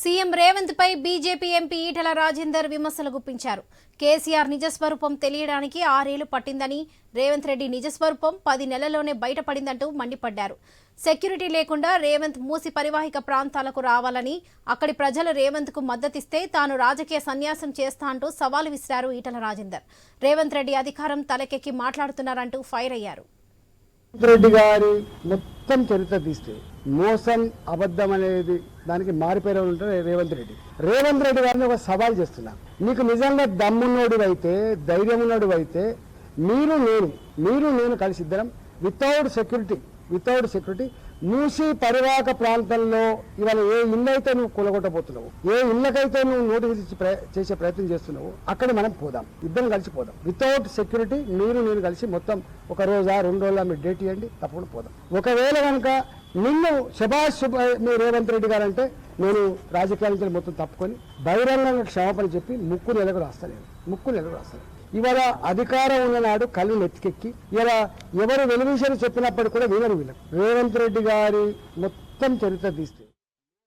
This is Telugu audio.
సీఎం రేవంత్ పై బీజేపీ ఎంపీ ఈటల రాజేందర్ విమర్శలు గుప్పించారు. కేసీఆర్ నిజస్వరూపం తెలియడానికి ఆరేళ్ళు పట్టిందని రేవంత్ రెడ్డి నిజస్వరూపం పది నెలల్లోనే బయటపడిందంటూ మండిపడ్డారు. సెక్యూరిటీ లేకుండా రేవంత్ మూసి పరివాహిక ప్రాంతాలకు రావాలని అక్కడి ప్రజలు రేవంత్కు మద్దతిస్తే తాను రాజకీయ సన్యాసం చేస్తా అంటూ సవాలు విసిరారు ఈటల రాజేందర్. రేవంత్ రెడ్డి అధికారం తలకెక్కి మాట్లాడుతున్నారంటూ ఫైర్ అయ్యారు. రెడ్డి గారి మొత్తం చరిత్ర తీస్తే మోసం అబద్ధం అనేది దానికి మారిపోయిన ఉంటారు? రేవంత్ రెడ్డి. రేవంత్ రెడ్డి గారిని ఒక సవాల్ చేస్తున్నాను నీకు నిజంగా దమ్మున్నోడు అయితే ధైర్యం ఉన్నోడు అయితే మీరు నేను మీరు నేను కలిసి ఇద్దరం without security without security Musi పరివాహక ప్రాంతంలో ఇవాళ ఏ ఇల్లు అయితే నువ్వు కూలగొట్టబోతున్నావు ఏ ఇళ్ళకైతే నువ్వు నోటీస్ ప్ర- చేసే ప్రయత్నం చేస్తున్నావు అక్కడ మనం పోదాం. ఇద్దరం కలిసి పోదాం. వితౌట్ సెక్యూరిటీ మీరు నేను కలిసి మొత్తం ఒక రోజా రెండు రోజుల మీరు డేట్ ఇవ్వండి తప్పకుండా పోదాం. ఒకవేళ కనుక నిన్ను శభాష్ మీ రేవంత్ రెడ్డి గారు అంటే నేను రాజకీయాల నుంచి మొత్తం తప్పుకొని బహిరంగంగా క్షమాపణ చెప్పి ముక్కు నెలకు రాస్తాను ముక్కు నెలకు రాస్తాను ఇవాళ అధికారం ఉన్ననాడు కళ్ళు నెత్తికెక్కి ఇలా ఎవరు వెలువిషయాలు చెప్పినప్పటికీ కూడా వినరు వీళ్ళకు. రేవంత్ రెడ్డి గారి మొత్తం చరిత్ర తీస్తే.